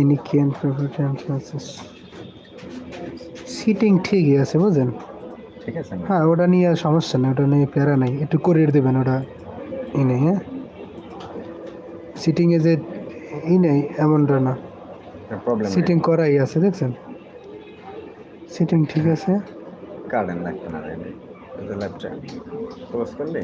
Any can property and sitting ঠিকই আছে বুঝলেন ঠিক আছে। হ্যাঁ ওটা নিয়ে সমস্যা নেই ওটা নিয়ে প্যারা নেই। একটু করিয়ে দেবেন ওটা ই নেই হ্যাঁ? সিটিংয়ে যে ই নেই এমনটা না। প্রবলেম সিটিং করাই আছে দেখছেন? সিটিং ঠিক আছে? কারেন্ট লাগতো না রে ল্যাপটা ক্লোজ করলি?